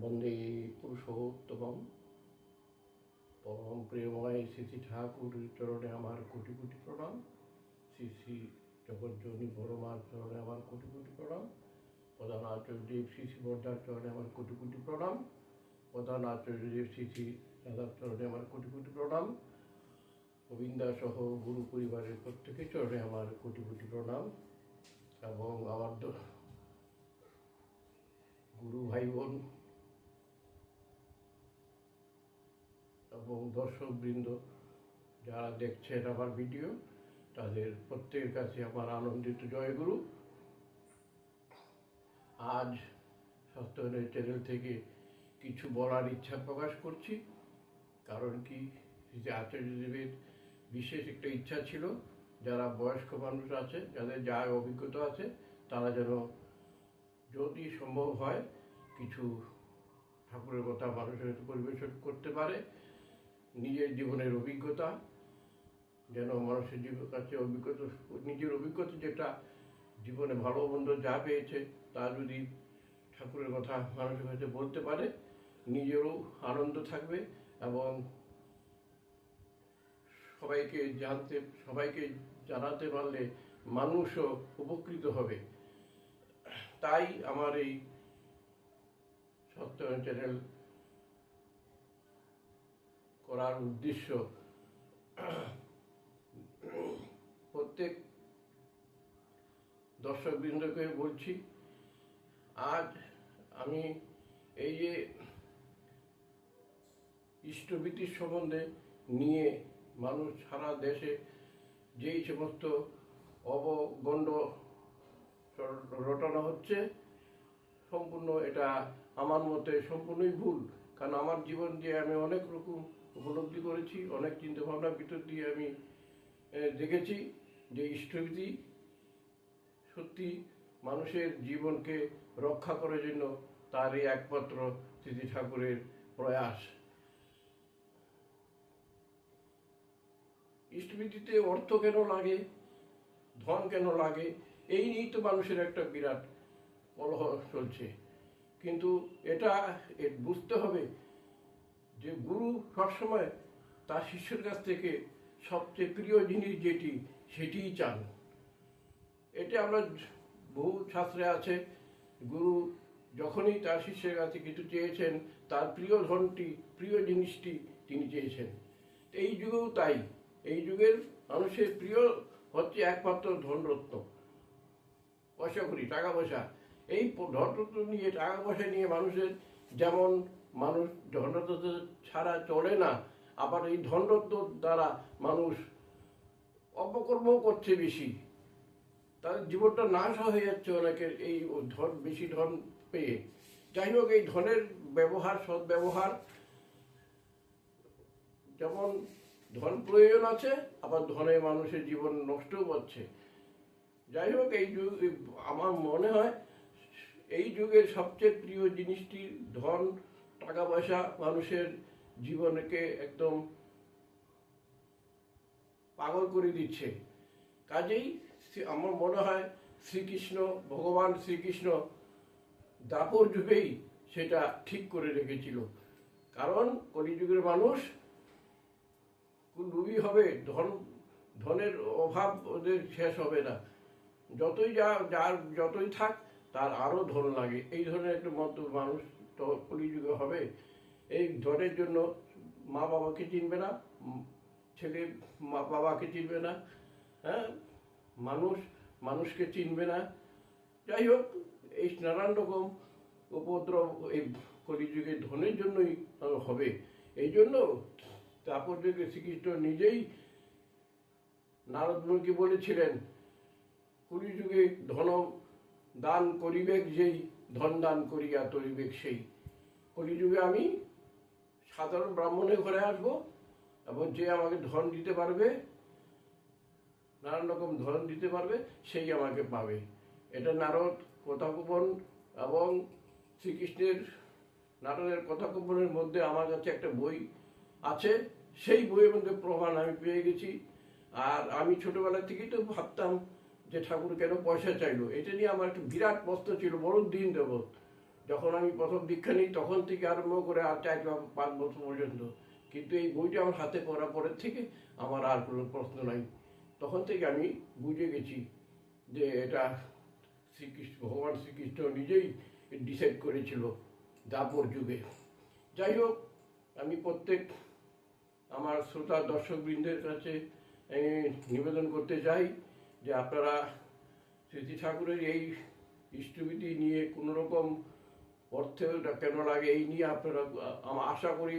বন্দে পুরুষোত্তম পরম প্রিয়ময় শ্রী শ্রী ঠাকুরের চরণে আমার কোটি কোটি প্রণাম। শ্রী শ্রী জগজ্জনী পরমার চরণে আমার কোটি কোটি প্রণাম। প্রধান আচার্যদেব শ্রী শ্রী বর্ধার চরণে আমার কোটি কোটি প্রণাম। প্রধান আচার্যদেব শ্রী শ্রী রাধার চরণে আমার কোটি কোটি প্রণাম। গোবিন্দা সহ গুরু পরিবারের প্রত্যেকের চরণে আমার কোটি কোটি প্রণাম। এবং আমার গুরু ভাই বোন এবং দর্শকবৃন্দ যারা দেখছেন আমার ভিডিও, তাদের প্রত্যেকের কাছে আমার আনন্দিত জয়গুরু। আজ সত্যনের চ্যানেল থেকে কিছু বলার ইচ্ছা প্রকাশ করছি, কারণ কি যে আচার্যদেবের বিশেষ একটা ইচ্ছা ছিল। যারা বয়স্ক মানুষ আছে, যাদের যা অভিজ্ঞতা আছে, তারা যেন যদি সম্ভব হয় কিছু ঠাকুরের কথা মানুষের পরিবেশন করতে পারে, নিজের জীবনের অভিজ্ঞতা, যেন মানুষের জীবনের কাছে অভিজ্ঞতা, নিজের অভিজ্ঞতা যেটা জীবনে ভালো মন্দ যা পেয়েছে, তা যদি ঠাকুরের কথা মানুষের কাছে বলতে পারে, নিজেরও আনন্দ থাকবে এবং সবাইকে জানতে, সবাইকে জানাতে পারলে মানুষও উপকৃত হবে। তাই আমার এই সত্যয়ন চ্যানেল করার উদ্দেশ্য, প্রত্যেক দর্শকবৃন্দকে বলছি, আজ আমি এই যে ইষ্টভীতির সম্বন্ধে নিয়ে মানুষ সারা দেশে যেই সমস্ত অবগণ্ড রটানো হচ্ছে, সম্পূর্ণ এটা আমার মতে সম্পূর্ণই ভুল। কারণ আমার জীবন দিয়ে আমি অনেক রকম উপলব্ধি করেছি, অনেক চিন্তা ভাবনার ভিতর দিয়ে আমি দেখেছি যে ইষ্টভীতি সত্যি মানুষের জীবনকে রক্ষা করার জন্য তারই একমাত্র স্মৃতি ঠাকুরের প্রয়াস। ইষ্টভীতিতে অর্থ কেন লাগে? ধন কেন লাগে? এই নিয়েই তো মানুষের একটা বিরাট কলহ চলছে। কিন্তু এটা বুঝতে হবে যে গুরু সবসময় তার শিষ্যের কাছ থেকে সবচেয়ে প্রিয় জিনিস যেটি, সেটিই চান। এটা আমরা বহু শাস্ত্রে আছে, গুরু যখনই তার শিষ্যের কাছে কিছু চেয়েছেন, তার প্রিয় ধনটি, প্রিয় জিনিসটি তিনি চেয়েছেন। এই যুগেও তাই। এই যুগের মানুষের প্রিয় হচ্ছে একমাত্র ধনরত্ন। পয়সা করি, টাকা পয়সা। এই ধনরত্ন নিয়ে, টাকা পয়সা নিয়ে মানুষের যেমন মানুষ ধনরত্ন ছাড়া চলে না, আবার এই ধনরত্ন দ্বারা মানুষ অপকর্ম করছে বেশি। তাদের জীবনটা নাশ হয়ে যাচ্ছে অনেকের এই ধন, বেশি ধন পেয়ে। যাই হোক, এই ধনের ব্যবহার সৎ ব্যবহার যেমন ধন প্রয়োজন আছে, আবার ধনে মানুষের জীবন নষ্টও করছে যাই হোক, এই যুগ আমার মনে হয় এই যুগের সবচেয়ে প্রিয় জিনিসটি ধন টাকা পয়সা মানুষের জীবনকে একদম পাগল করে দিচ্ছে। কাজেই আমার মনে হয় শ্রীকৃষ্ণ, ভগবান শ্রীকৃষ্ণ দাপর যুগেই সেটা ঠিক করে রেখেছিল। কারণ কলিযুগের মানুষ লুবি হবে, ধন, ধনের অভাব ওদের শেষ হবে না। যতই যা, যার যতই থাক, তার আরও ধন লাগে। এই ধরনের একটা মত মানুষ তো কলিযুগে হবে। এই ধনের জন্য মা বাবাকে চিনবে না ছেলে মা বাবাকে চিনবে না হ্যাঁ? মানুষ, মানুষকে চিনবে না। যাই হোক, এই নানান রকম উপদ্রব এই কলিযুগে ধনের জন্যই হবে। এই জন্য তারপর যুগে শ্রীকৃষ্ণ নিজেই নারদমুনিকে বলেছিলেন কলিযুগে ধন দান করিবেক যেই, ধন দান করিয়া তরিবেক সেই। কলিযুগে আমি সাধারণ ব্রাহ্মণের ঘরে আসব, এবং যে আমাকে ধন দিতে পারবে, নানান রকম ধন দিতে পারবে, সেই আমাকে পাবে। এটা নারদ কথাকুপন এবং শ্রীকৃষ্ণের নারদের কথাকুপনের মধ্যে আমার কাছে একটা বই আছে। সেই বইয়ের মধ্যে প্রমাণ আমি পেয়ে গেছি। আর আমি ছোটবেলা থেকেই তো ভাবতাম যে ঠাকুর কেন পয়সা চাইলো। এটা নিয়ে আমার একটা বিরাট প্রশ্ন ছিল বড় দিন দেব যখন আমি প্রথম দীক্ষা নিই, তখন থেকে আরম্ভ করে আর চার পাঁচ বছর পর্যন্ত। কিন্তু এই বইটা আমার হাতে পড়া পরের থেকে আমার আর কোনো প্রশ্ন নাই। তখন থেকে আমি বুঝে গেছি যে এটা শ্রীকৃষ্ণ, ভগবান শ্রীকৃষ্ণ নিজেই ডিসাইড করেছিল দাপর যুগে। যাই হোক, আমি প্রত্যেক আমার শ্রোতা দর্শকবৃন্দের কাছে আমি নিবেদন করতে চাই যে আপনারা স্মৃতি ঠাকুরের এই ইষ্টবিধি নিয়ে কোনো রকম অর্থটা কেন লাগে এই নিয়ে আপনারা আশা করি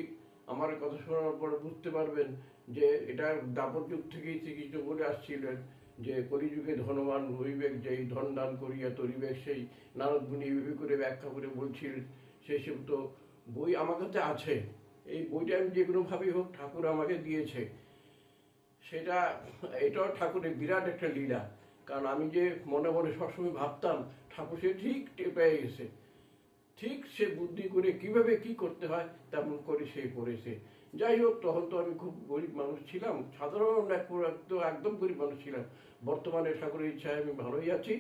আমার কথা শোনার পর বুঝতে পারবেন যে এটা দাপর যুগ থেকেই শ্রীকৃষ্ণ বলে আসছিলেন যে কলিযুগে ধনবান হইবেক যেই ধন দান করিয়া তরিবেক, সেই নারদ মুনি করে ব্যাখ্যা করে বলছিলেন সেই সব তো বই আমার কাছে আছে। এই বইটা আমি যে কোনোভাবেই হোক, ঠাকুর আমাকে দিয়েছে। সেটা, এটাও ঠাকুরের বিরাট একটা লীলা। কারণ আমি যে মনে মনে সবসময় ভাবতাম, ঠাকুর সে ঠিক টের পেয়ে গেছে ঠিক সে বুদ্ধি করে কীভাবে কি করতে হয়, তেমন করে সে করেছে। যাই হোক, তখন তো আমি খুব গরিব মানুষ ছিলাম। সাধারণ একদম গরিব মানুষ ছিলাম। বর্তমানে ঠাকুরের ইচ্ছায় আমি ভালোই আছি।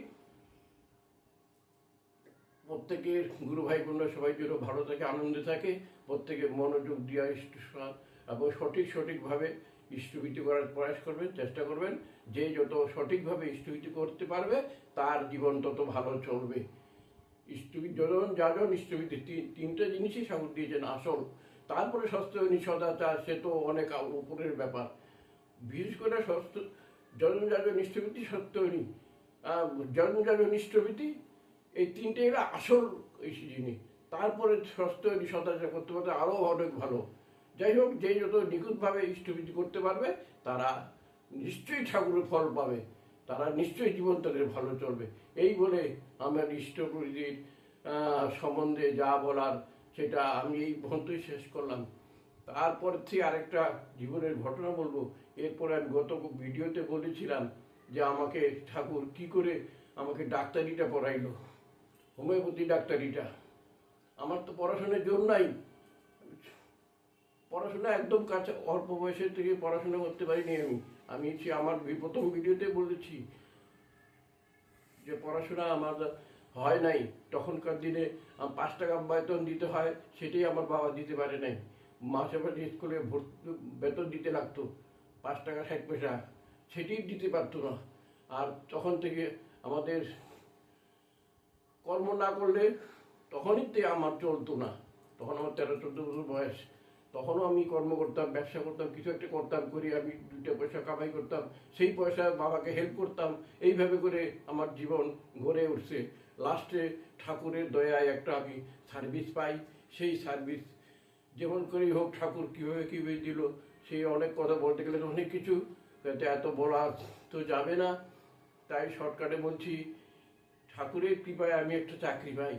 প্রত্যেকের গুরু ভাই বোনরা সবাই যেন ভালো থাকে, আনন্দে থাকে। প্রত্যেকে মনোযোগ দিয়া ইষ্ট এবং সঠিক সঠিকভাবে ইষ্টভীতি করার প্রয়াস করবেন, চেষ্টা করবেন। যে যত সঠিকভাবে ইষ্টভীতি করতে পারবে, তার জীবন তত ভালো চলবে। ইষ্টভীতি যজন যাজন ইষ্টভীতি তিন- তিনটে জিনিসই ঠাকুর দিয়েছেন, আসল। তারপরে সস্ত্যনি সদাচার সে তো অনেক উপরের ব্যাপার। বিশেষ করে সস্ত যজন যাজন ইষ্টভীতি সত্যনি যজন যাজন ইষ্টভীতি, এই তিনটে এরা আসল জিনিস তারপরে সস্ত্যনি সদাচার করতে পারতে আরও অনেক ভালো। যাই হোক, যে যত নিখুঁতভাবে ইষ্টভীতি করতে পারবে, তারা নিশ্চয়ই ঠাকুরের ফল পাবে। তারা নিশ্চয়ই জীবন তাদের ভালো চলবে। এই বলে আমার ইষ্টপ্রীতির সম্বন্ধে যা বলার, সেটা আমি এই পর্যন্তই শেষ করলাম। তারপর থেকে আরেকটা জীবনের ঘটনা বলব। এরপরে আমি গত ভিডিওতে বলেছিলাম যে আমাকে ঠাকুর কি করে আমাকে ডাক্তারিটা পড়াইলো। হোমিওপ্যাথি ডাক্তারিটা। আমার তো পড়াশোনার জোর নাই। পড়াশোনা একদম কাছে, অল্প বয়সের থেকে পড়াশোনা করতে পারিনি আমি। আমি সে আমার প্রথম ভিডিওতে বলেছি যে পড়াশোনা আমার হয় নাই। তখনকার দিনে পাঁচ টাকা বেতন দিতে হয়, সেটাই আমার বাবা দিতে পারে নাই। মাসে মাসে স্কুলে ভর্তি বেতন দিতে লাগতো, পাঁচ টাকা ষাট পয়সা, সেটাই দিতে পারতো না। আর তখন থেকে আমাদের কর্ম না করলে তখনই তো আমার চলতো না। তখন আমার তেরো, চোদ্দ বছর বয়স। তখনও আমি কর্ম করতাম, ব্যবসা করতাম, কিছু একটা করতাম, করি আমি, দুইটা পয়সা কামাই করতাম, সেই পয়সা বাবাকে হেল্প করতাম। এইভাবে করে আমার জীবন গড়ে উঠছে। লাস্টে ঠাকুরের দয়ায় একটা আমি সার্ভিস পাই। সেই সার্ভিস যেমন করেই হোক ঠাকুর কীভাবে কীভাবে দিল সেই অনেক কথা বলতে গেলে অনেক কিছু। এত বলা তো যাবে না। তাই শর্টকাটে বলছি, ঠাকুরের কৃপায় আমি একটা চাকরি পাই।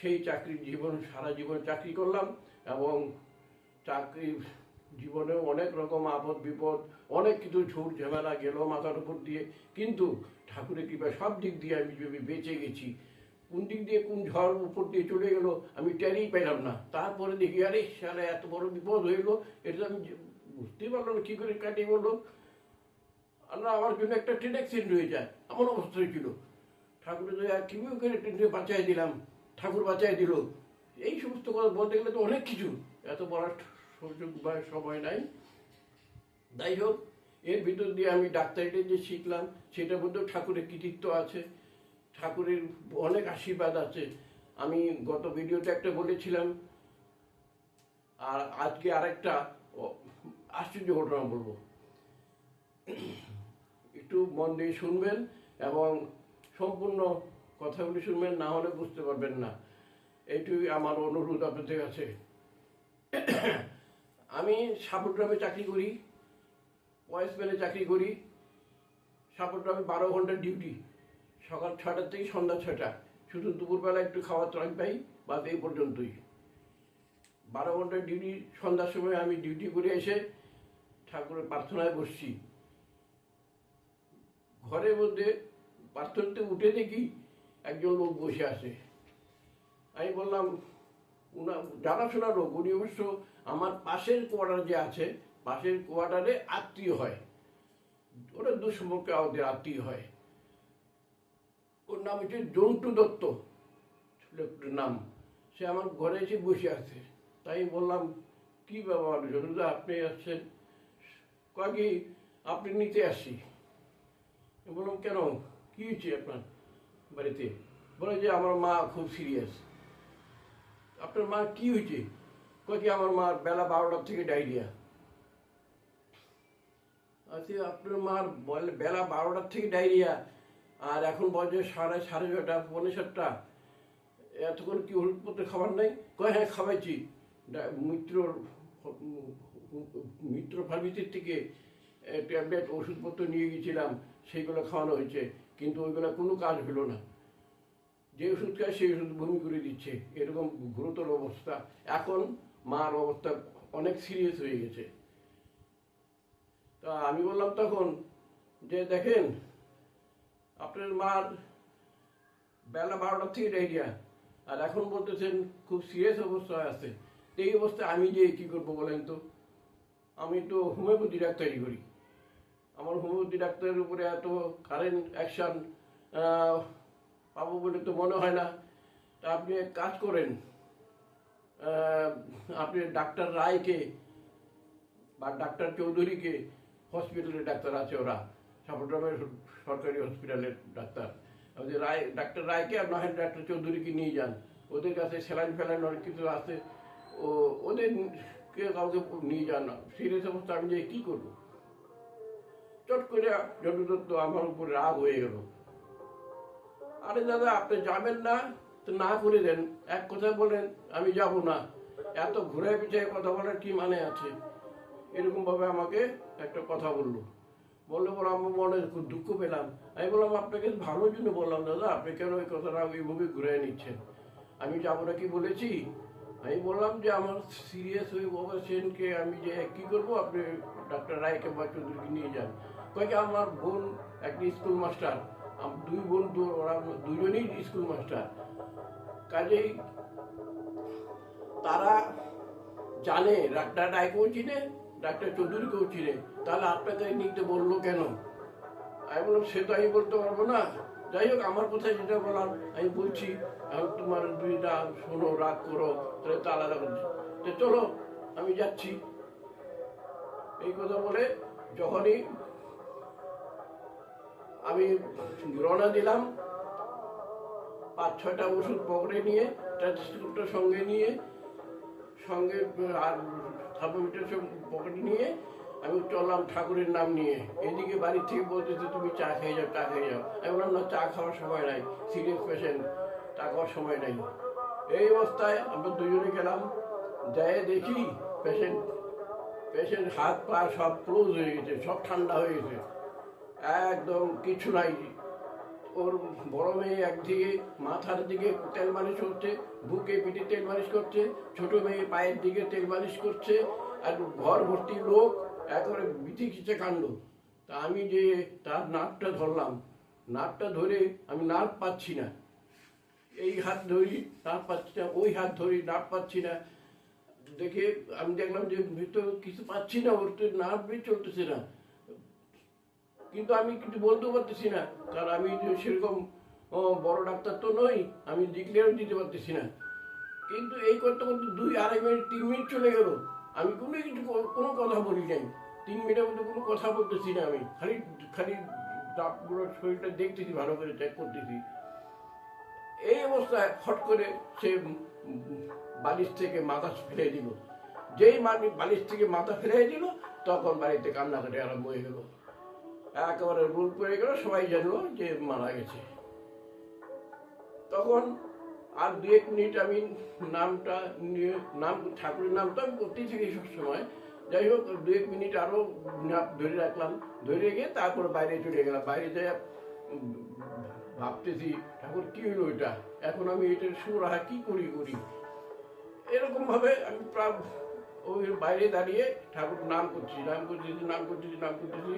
সেই চাকরির জীবন, সারা জীবন চাকরি করলাম এবং চাকরি জীবনেও অনেক রকম আপদ বিপদ, অনেক কিছু ঝুট ঝামেলা, গেল মাথার উপর দিয়ে। কিন্তু ঠাকুরের কৃপায় সব দিক দিয়ে আমি বেঁচে গেছি, কোন দিক দিয়ে কোন ঝড় উপর দিয়ে চলে গেল আমি টেরই পেলাম না। তারপরে দেখি, আরে সারা এত বড় বিপদ হইল এটা আমি বুঝতেই পারলাম কী করে কাটিয়ে বলল আল্লাহ আমার জন্য একটা ট্রেন অ্যাক্সিডেন্ট হয়ে যায়, এমন অবস্থা হয়েছিল ঠাকুরের দয়া, কীভাবে করে ট্রেনকে বাঁচাই দিলাম? ঠাকুর বাঁচাই দিল। এই সমস্ত কথা বলতে গেলে তো অনেক কিছু। এত বলার সুযোগ বা সময় নাই। যাই হোক, এর ভিতর দিয়ে আমি ডাক্তারিটা যে শিখলাম, সেটার মধ্যেও ঠাকুরের কৃতিত্ব আছে। ঠাকুরের অনেক আশীর্বাদ আছে। আমি গত ভিডিওতে একটা বলেছিলাম। আর আজকে আরেকটা আশ্চর্য ঘটনা বলব। একটু মন দিয়ে শুনবেন এবং সম্পূর্ণ কথাগুলি শুনবেন, না হলে বুঝতে পারবেন না। এইটুই আমার অনুরোধ আপনাদের কাছে। আমি সাপুরগ্রামে চাকরি করি ওয়েস্টম্যানে চাকরি করি। সাপুরগ্রামে বারো ঘণ্টা ডিউটি, সকাল ছটা থেকে সন্ধ্যা ছটা শুধু দুপুরবেলা একটু খাওয়ার ত্রাণ পাই বা এই পর্যন্তই। বারো ঘণ্টা ডিউটি, সন্ধ্যার সময় আমি ডিউটি করে এসে ঠাকুরের প্রার্থনায় বসছি। ঘরের মধ্যে প্রার্থনাতে উঠে দেখি একজন লোক বসে আছে। আমি বললাম জানাশোনা লোক, উনি অবশ্য আমার পাশের কোয়ার্টার যে আছে, পাশের কোয়ার্টারে আত্মীয় হয়। ওরা দুসম্পর্কে আমাদের আত্মীয় হয়। ওর নাম হচ্ছে জন্টু দত্ত। লোকটার নাম। সে আমার ঘরে এসে বসে আছে। তাই বললাম, কি ব্যাপার জন্টুদা আপনি আসছেন? কয় কি, আপনি নিতে আসছি? বললাম, কেন? কি হয়েছে আপনার? বাড়িতে। বলে যে আমার মা খুব সিরিয়াস আপনার মা কি হয়েছে? কয় কি আমার মার বেলা বারোটার থেকে ডায়রিয়া আচ্ছা আপনার মার বলে বারোটার থেকে ডায়রিয়া আর এখন বয়স সাড়ে সাড়ে ছটা পৌনে সাতটা। এতক্ষণ কি হলুদপত্র খাবার নাই? কয় হ্যাঁ খাওয়াইছি। মিত্রর, মিত্র ফার্মেসির থেকে ট্যাবলেট ওষুধপত্র নিয়ে গেছিলাম, সেইগুলো খাওয়ানো হয়েছে, কিন্তু ওইগুলো কোনো কাজ হলো না। যে ওষুধ খায় সেই ওষুধ বমি করে দিচ্ছে, এরকম গুরুতর অবস্থা। এখন মার অবস্থা অনেক সিরিয়াস হয়ে গেছে। তা আমি বললাম তখন যে, দেখেন, আপনার মার বেলা বারোটার থেকে ডায়রিয়া আর এখন বলতেছেন খুব সিরিয়াস অবস্থায় আছে। এই অবস্থায় আমি যে কি করব বলেন তো? আমি তো হোমিওপ্যাথি ডাক্তারি করি। আমার হোমিওপ্যাথি ডাক্তারের উপরে এত কারেন্ট অ্যাকশন পাবো বলে তো মনে হয় না। তা আপনি এক কাজ করেন। আপনি ডাক্তার রায়কে বা ডাক্তার চৌধুরীকে হসপিটালের ডাক্তার আছে ওরা। সাপোগ্রামের সরকারি হসপিটালের ডাক্তার। আমাদের রায় ডাক্তার রায়কে আর নয় ডাক্তার চৌধুরীকে নিয়ে যান। ওদের কাছে স্যালাইন ফ্যালাইন অনেক কিছু আছে। ও ওদেরকে কাউকে নিয়ে যান? সিরিয়াস অবস্থা, আমি যে কী করব? চট করে দত্ত আমার উপর রাগ হয়ে গেল। আরে দাদা, আপনি যাবেন না? তো না করে দেন। এক কথা বলেন, আমি যাব না। এত ঘুরে পিছিয়ে কথা বলার কি মানে আছে? এরকম ভাবে আমাকে একটা কথা বলল। বললে পর আমার মনে খুব দুঃখ পেলাম। আমি বললাম, আপনাকে ভালোর জন্য বললাম, দাদা। আপনি কেন ওই কথাটা এইভাবে ঘুরে নিচ্ছেন? আমি যাব না কি বলেছি? আমি বললাম যে, আমার সিরিয়াস হয়ে পেশেন্টকে আমি যে, কি করব? আপনি ডাক্তার রায়কে বা চৌধুরীকে নিয়ে যান। কয়েক আমার বোন একটি স্কুল মাস্টার দুই বোন ওরা দুজনেই স্কুল মাস্টার কাজেই তারা জানে, ডাক্তার রায়কেও চিনে ডাক্তার চৌধুরীকেও চিনে তাহলে আপনাকে নিতে বলল কেন? আমি বললাম, সে তো আমি বলতে পারব না। যাই হোক, আমার কথায় যেটা বলার, আমি বলছি এখন তোমার দুইটা শোনো, রাগ করো, তাহলে তো আলাদা তো চলো, আমি যাচ্ছি। এই কথা বলে যখনই আমি রওনা দিলাম। পাঁচ, ছয়টা ওষুধ পকেটে নিয়ে স্টেথোস্কোপটা সঙ্গে নিয়ে, সঙ্গে, আর থার্মোমিটার পকেটে নিয়ে, আমি চললাম ঠাকুরের নাম নিয়ে। এদিকে বাড়ি থেকে বলতেছে, তুমি চা খেয়ে যাও, চা খেয়ে যাও। আমি বললাম, না, চা খাওয়ার সময় নাই। সিরিয়াস পেশেন্ট, চা খাওয়ার সময় নাই। এই অবস্থায় আমরা দুজনে গেলাম। যাই দেখি, পেশেন্ট পেশেন্ট হাত পা সব ক্লোজ হয়ে গেছে, সব ঠান্ডা হয়ে গেছে। একদম কিছু নাই। ওর বড় মেয়ে একদিকে মাথার দিকে তেল মালিশ করছে, বুকে পিঠে তেল মালিশ করছে, ছোট মেয়ে পায়ের দিকে তেল মালিশ করছে, আর ঘর ভর্তি লোক, একেবারে বিধি খিচে কাণ্ড। তা আমি যে তার নাকটা ধরলাম, নাকটা ধরে আমি নাক পাচ্ছি না। এই হাত ধরি, নাক পাচ্ছি না, ওই হাত ধরি, নাক পাচ্ছি না। দেখে আমি দেখলাম যে ভিতর কিছু পাচ্ছি না, ওর তো নার্ভই চলতেছে না। কিন্তু আমি কিছু বলতে পারতেছি না। কারণ আমি সেরকম বড় ডাক্তার তো নই, আমি ডিক্লেয়ার দিতে পারতেছি না। কিন্তু এই করতে করতে দুই, আড়াই মিনিট, তিন মিনিট চলে গেল। আমি কোনো কিছু, কোনো কথা বলি নাই। তিন মিনিটের মধ্যে কোনো কথা বলতেছি না আমি। খালি খালি ডাবগুলো শরীরটা দেখতেছি, ভালো করে চেক করতেছি। এই অবস্থায় হট করে সে বালিশ থেকে মাথা ফেলে দিল। যেই মানে বালিশ থেকে মাথা ফেলে দিল, তখন বাড়িতে কান্নাকাটি আরম্ভ হয়ে গেল। একেবারে রুল পড়ে গেল, সবাই জানলো যে মারা গেছে। তখন আর দু এক মিনিট আমি নামটা নিয়ে, নাম, ঠাকুরের নাম তো আমি করতেই থাকি সবসময়। যাই হোক, দু এক মিনিট আরও ধরে রাখলাম, ধরে রেখে তারপর বাইরে চলে গেলাম। বাইরে যাই ভাবতেছি, ঠাকুর, কি হলো এটা? এখন আমি এটার সুরাহা কি করি করি? এরকম ভাবে আমি প্রায় ওই বাইরে দাঁড়িয়ে ঠাকুর নাম করছি নাম করতেছি নাম করতেছি নাম করতেছি।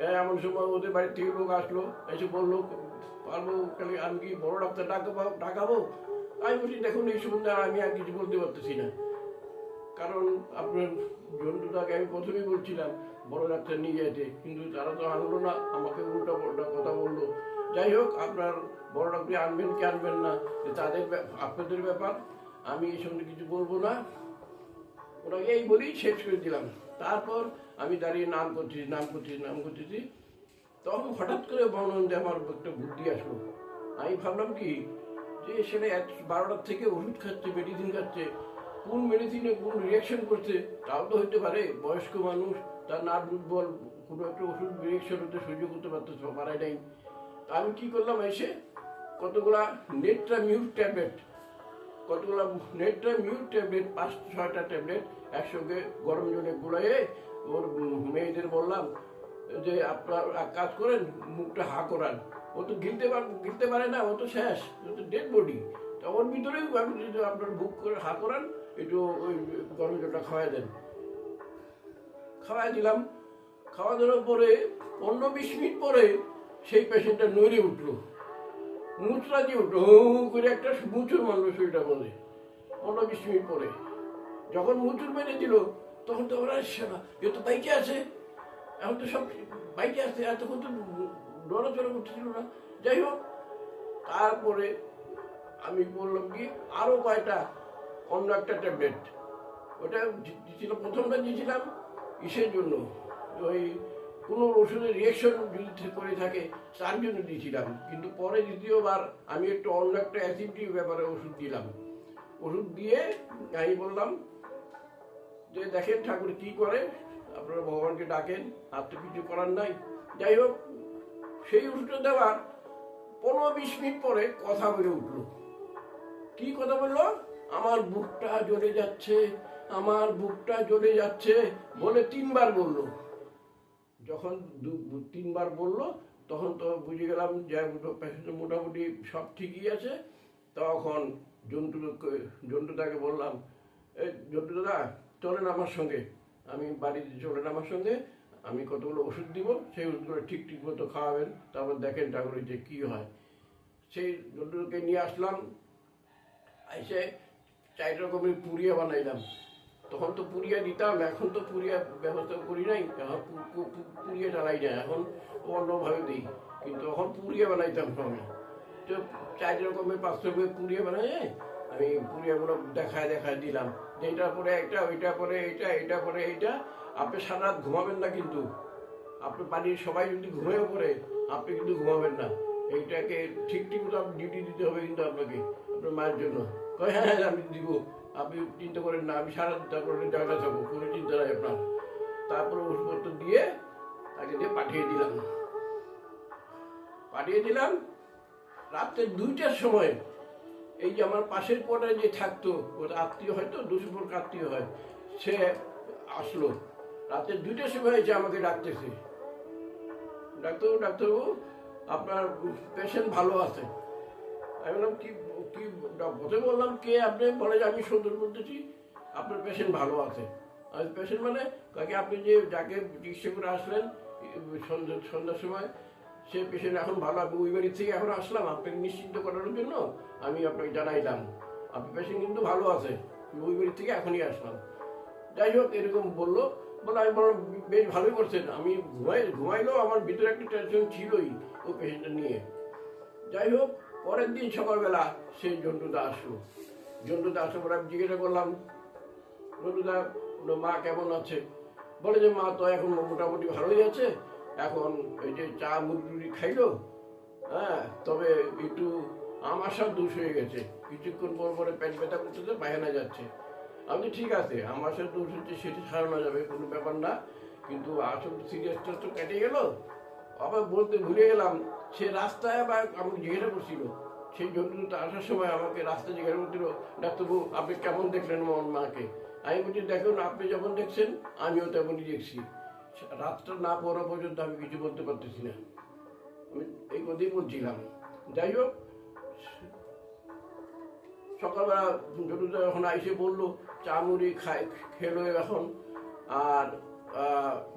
হ্যাঁ, এমন সময় ওদের বাড়ি থেকে লোক আসলো এসে বলল পারব খালি আমি কি বড় ডাক্তার ডাকাবো ডাকাবো? আমি বলি দেখুন এই সম্বন্ধে আমি আর কিছু বলতে পারতেছি না। কারণ আপনার জন্তুটাকে আমি প্রথমেই বলছিলাম বড় ডাক্তার নিয়ে যেতে কিন্তু তারা তো আনলো না আমাকে উল্টা পাল্টা কথা বলল। যাই হোক আপনার বড় ডাক্তার আনবেন কি আনবেন না তাদের আপনাদের ব্যাপার আমি এই সঙ্গে কিছু বলব না। ওনাকে এই বলেই শেষ করে দিলাম। তারপর আমি দাঁড়িয়ে নাম করতেছি নাম করতেছি নাম করতেছি তখন হঠাৎ করে বর্ণন্দে আমার একটা বুদ্ধি আসলো। আমি ভাবলাম কি, যে সেটা এক বারোটার থেকে ওষুধ খাচ্ছে মেডিসিন খাচ্ছে, কোন মেডিসিনে কোন রিয়াকশন করছে, তাও তো হতে পারে, বয়স্ক মানুষ, তার নার্ভ দুর্বল, কোনো একটা ওষুধ রিয়াকশন হতে সহ্য করতে পারতেছে পারে নাই। তা আমি কি করলাম, এসে কতগুলা নেট্রা মিউট ট্যাবলেট কতগুলা নেটটা মিউট ট্যাবলেট পাঁচ ছয়টা ট্যাবলেট একসঙ্গে গরম জলে গুলাইয়ে ওর মেয়েদের বললাম যে, আপনার কাজ করেন, মুখটা হা করান। ও তো গিলতে গিলতে পারে না, ও তো শেষ, ও তো ডেড বডি তা ওর ভিতরেই যদি আপনার বুক করে হা করান, একটু ওই গরম জলটা খাওয়াই দেন। খাওয়াই দিলাম। খাওয়া দেওয়ার পরে পনেরো বিশ মিনিট পরে সেই পেশেন্টটা নড়ে উঠল। মুচড়া দিয়ে উঠল, হু করে একটা মুচুর মারলো শরীরটা বলে। পনেরো বিশ মিনিট পরে। যখন মুচুর মেরে দিল তখন তো ওরা আসছে না। এ তো বাইকে আছে। এখন তো সব বাইকে আছে। তখন তো নড়াচড়া করতেছিল না। যাই হোক, তারপরে আমি বললাম কি, আরও কয়টা অন্য একটা ট্যাবলেট ওটা দি- দিয়েছিলাম প্রথমটা দিয়েছিলাম ইসের জন্য। ওই কোনো ওষুধের রিয়েকশন যদি করে থাকে, তার জন্য দিয়েছিলাম। কিন্তু পরে দ্বিতীয়বার আমি একটু অন্য একটা অ্যাসিডিটির ব্যাপারে ওষুধ দিলাম। ওষুধ দিয়ে আমি বললাম যে দেখেন ঠাকুর কি করে, আপনারা ভগবানকে ডাকেন আর তো কিছু করার নাই। যাই হোক, সেই ওষুধটা দেওয়ার পনেরো বিশ মিনিট পরে কথা বলে উঠল। কি কথা বলল? আমার বুকটা জ্বলে যাচ্ছে, আমার বুকটা জ্বলে যাচ্ছে বলে তিনবার বলল। যখন তিনবার বলল, তখন তো বুঝে গেলাম যে পেশেন্ট মোটামুটি সব ঠিকই আছে। তখন জন্টু জন্টুদাকে বললাম, এই জন্টু দাদা চলেন আমার সঙ্গে। আমি বাড়িতে চলেন আমার সঙ্গে, আমি কতগুলো ওষুধ দিব, সেই ওষুধগুলো ঠিক ঠিক মতো খাওয়াবেন, তারপর দেখেন যে কী হয়। সেই জন্টুকে নিয়ে আসলাম, এসে চার রকমের পুরিয়া বানাইলাম। তখন তো পুরিয়া দিতাম, এখন তো পুরিয়া ব্যবস্থা করি নাই, এখন পুরিয়া চালাই না, এখন অন্যভাবে দিই, কিন্তু তখন পুরিয়া বানাইতাম আমি তো চার রকমের, পাঁচ রকমের পুরিয়া বানাই, আমি পুরিয়াগুলো দেখায় দেখায় দিলাম। এটা পরে একটা, ওইটা পরে এইটা এটা পরে এইটা আপনি সারা রাত ঘুমাবেন না কিন্তু। আপনি বাড়ির সবাই যদি ঘুমিয়ে পড়ে, আপনি কিন্তু ঘুমাবেন না। এইটাকে ঠিক ঠিক মতো আপনি ডিউটি দিতে হবে কিন্তু আপনাকে, আপনার মায়ের জন্য। কয় হ্যাঁ হ্যাঁ আমি দিব। আপনি চিন্তা করেন না, আমি সারা তারপরে জায়গা থাকব কোনো চিন্তা নাই আপনার। তারপরে ওষুধপত্র দিয়ে তাকে দিয়ে পাঠিয়ে দিলাম। পাঠিয়ে দিলাম। রাত্রে দুইটার সময় এই যে আমার পাশের কোটায় যে থাকতো, ওর আত্মীয় হয়তো দুশোপুর আত্মীয় হয়, সে আসলো। রাতে দুইটার সময় এসে আমাকে ডাকতেছে। ডাক্তারবাবু ডাক্তারবাবু, আপনার পেশেন্ট ভালো আছে। আমি বললাম, কি কি প্রথমে বললাম কে আপনি? বলে যে, আমি সুন্দর বলতেছি, আপনার পেশেন্ট ভালো আছে। আর পেশেন্ট মানে কাকে আপনি যে, যাকে চিকিৎসা করে আসলেন, সন্ধ্যা, সন্ধ্যার সময়, সে পেশেন্ট এখন ভালো আমি ওই বাড়ি থেকে এখন আসলাম, আপনাকে নিশ্চিন্ত করানোর জন্য। আমি আপনাকে জানাইলাম। আপনি পেশেন্ট কিন্তু ভালো আছে বাড়ি থেকে এখনই আসলাম। যাই হোক, এরকম বলল। বলে, আমি বড় বেশ ভালোই করছেন। আমি ঘুমাই, ঘুমাইলেও আমার ভিতরে একটা টেনশন ছিলই ওই পেশেন্টটা নিয়ে। যাই হোক, পরের দিন সকালবেলা সেই জন্টুদা আসলো। জন্টুদা আসার পর আমি জিজ্ঞাসা করলাম জন্টুদা মা কেমন আছে? বলে যে, মা তো এখন মোটামুটি ভালোই আছে। এখন এই যে চা মুড়ি খাইলো হ্যাঁ তবে একটু আমাশা দোষ হয়ে গেছে। কিছুক্ষণ পর পরে পেট ব্যথা করতেছে বাহানা যাচ্ছে। আমি ঠিক আছে, আমার সব দোষ হচ্ছে, সেটা সারানো যাবে, কোনো ব্যাপার না। কিন্তু আসল সিরিয়াসটা তো কেটে গেল। আবার বলতে ভুলে গেলাম, সে রাস্তায় বা আমাকে জিজ্ঞাসা করছিল। সেই জন্য আসার সময় আমাকে রাস্তায় জিজ্ঞাসা করছিল, ডাক্তারবাবু, আপনি কেমন দেখলেন আমার মাকে? আমি বলছি, দেখুন, আপনি যেমন দেখছেন, আমিও তেমনই দেখছি। রাতটা না পড়া পর্যন্ত আমি কিছু বলতে পারতেছি না। আমি এই কথাই বলছিলাম। যাই হোক সকালবেলা জটুদা যখন আইসে বলল, চা মুড়ি খাই, খেলো এখন। আর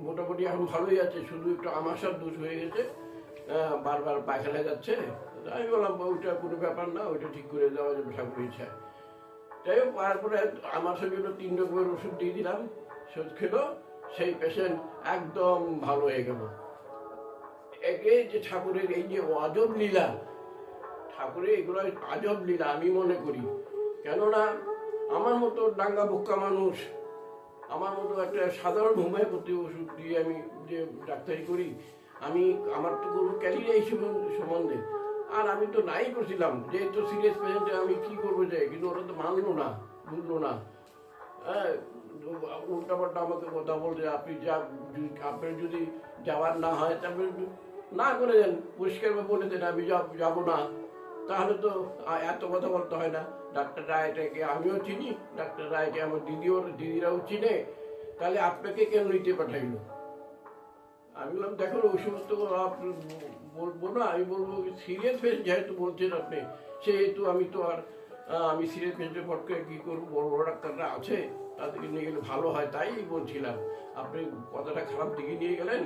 মোটামুটি এখন ভালোই আছে, শুধু একটু আমাশার দোষ হয়ে গেছে। বারবার পায়খানা যাচ্ছে। আমি বললাম ওইটা কোনো ব্যাপার না, ওইটা ঠিক করে দেওয়া যাবে, ঠাকুরের ইচ্ছা। যাই হোক তারপরে আমার জন্য তিন রকমের ওষুধ দিয়ে দিলাম, ওষুধ খেলো, সেই পেশেন্ট একদম ভালো হয়ে গেল। একে যে ঠাকুরের এই যে অজব লীলা ঠাকুরের এগুলো আজব লীলা আমি মনে করি। কেননা আমার মতো ডাঙ্গা বোক্কা মানুষ, আমার মতো একটা সাধারণ হোমিওপ্যাথি ওষুধ দিয়ে আমি যে ডাক্তারি করি, আমি, আমার তো কোনো ক্যারিয়ার সম্বন্ধে- আর আমি তো নাই করছিলাম, যেহেতু সিরিয়াস পেশেন্টে আমি কি করব যে? কিন্তু ওরা তো মানলো না, বুঝলো না। হ্যাঁ উল্টা পাল্টা আমাকে কথা বলছে, আপনি যা আপনার যদি যাওয়ার না হয় তারপরে না করে দেন, পরিষ্কারভাবে বলে দেন, আমি যাব না। তাহলে তো এত কথা বলতে হয় না। ডাক্তার রায়টাকে আমিও চিনি, ডাক্তার রায়কে আমার দিদিও দিদিরাও চিনে। তাহলে আপনাকে কেন নিতে পাঠাইলো? আমি বললাম, দেখো, ওই সমস্ত বলব না। আমি বলব সিরিয়াস ফেস যেহেতু বলছেন আপনি, সেহেতু আমি তো আর আমি সিরিয়াস ফেসের পর করে কী করব? বড় বড় ডাক্তাররা আছে, তাদেরকে নিয়ে গেলে ভালো হয়, তাই বলছিলাম। আপনি কথাটা খারাপ দিকে নিয়ে গেলেন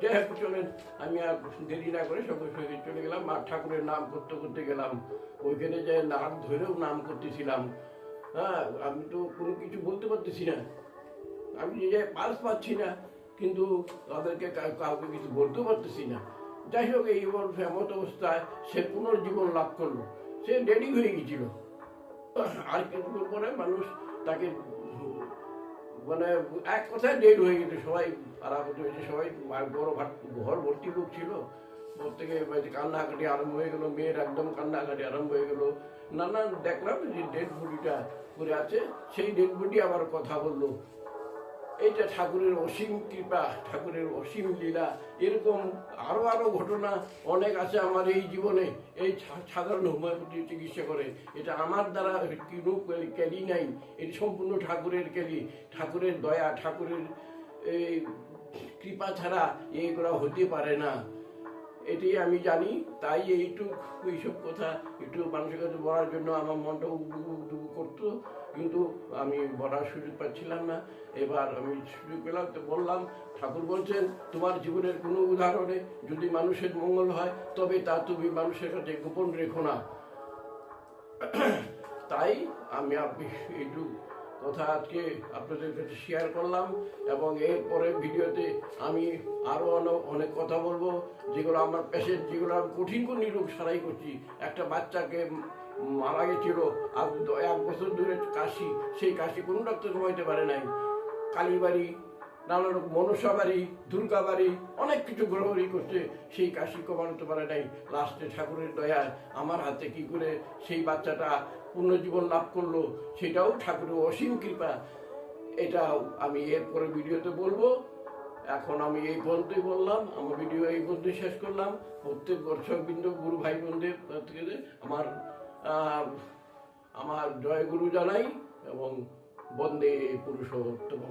যাই হোক, চলেন। আমি আর দেরি না করে সঙ্গে সঙ্গে চলে গেলাম মা ঠাকুরের নাম করতে করতে গেলাম। ওইখানে যে নাম ধরেও নাম করতেছিলাম। হ্যাঁ আমি তো কোনো কিছু বলতে পারতেছি না। আমি নিজে পাস পাচ্ছি না, কিন্তু তাদেরকে কাউকে কিছু বলতেও পারতেছি না। যাই হোক, এই এমত অবস্থায় সে পুনর্জীবন লাভ করল। সে রেডি হয়ে গেছিল আর কিছুক্ষণ পরে মানুষ তাকে মানে এক কথায় ডেড হয়ে গেছে, সবাই আরামত হয়েছে সবাই বড় ঘর ভর্তি লোক ছিল। প্রত্যেকে কান্নাকাটি আরম্ভ হয়ে গেলো, মেয়ের একদম কান্নাকাটি আরম্ভ হয়ে গেলো। নানান দেখলাম যে ডেড বডিটা করে আছে, সেই ডেড বডি আবার কথা বলল। এইটা ঠাকুরের অসীম কৃপা, ঠাকুরের অসীম লীলা। এরকম আরও আরও ঘটনা অনেক আছে আমার এই জীবনে। এই সাধারণ হোমিওপ্যাথি চিকিৎসা করে। এটা আমার দ্বারা কোনো ক্যালি নাই। এটি সম্পূর্ণ ঠাকুরের ক্যালি ঠাকুরের দয়া, ঠাকুরের এই কৃপা ছাড়া এইগুলো হতে পারে না। এটি আমি জানি, তাই এইটুক এইসব কথা একটু মানুষের কাছে বলার জন্য আমার মনটা উদ্বুক করতো। কিন্তু আমি বলার সুযোগ পাচ্ছিলাম না। এবার আমি সুযোগ পেলাম, তো বললাম, ঠাকুর বলছেন, তোমার জীবনের কোনো উদাহরণে যদি মানুষের মঙ্গল হয়, তবে তা তুমি মানুষের কাছে গোপন রেখো না। তাই আমি আপনি এইটুকু কথা আজকে আপনাদের কাছে শেয়ার করলাম এবং এরপরে ভিডিওতে আমি আরও অনেক অনেক কথা বলব, যেগুলো আমার পেশেন্ট যেগুলো আমি কঠিন কঠিন রোগ সারাই করছি। একটা বাচ্চাকে মারা গেছিল আর এক বছর ধরে কাশি, সেই কাশি কোনো ডাক্তার কমাইতে পারে নাই। কালীবাড়ি নানা মনসা বাড়ি দুর্গা অনেক কিছু ঘোরাঘুরি করছে। সেই কাশি কমাতে পারে নাই। লাস্টে ঠাকুরের দয়ায় আমার হাতে কি করে সেই বাচ্চাটা পুনর্জীবন লাভ করল, সেটাও ঠাকুরের অসীম কৃপা। এটাও আমি এরপরে ভিডিওতে বলব। এখন আমি এই পর্যন্তই বললাম। আমার ভিডিও এই পর্যন্তই শেষ করলাম। প্রত্যেক দর্শকবৃন্দ গুরু ভাই বোনদের থেকে আমার আমার জয় গুরু জানাই এবং বন্দে পুরুষোত্তম।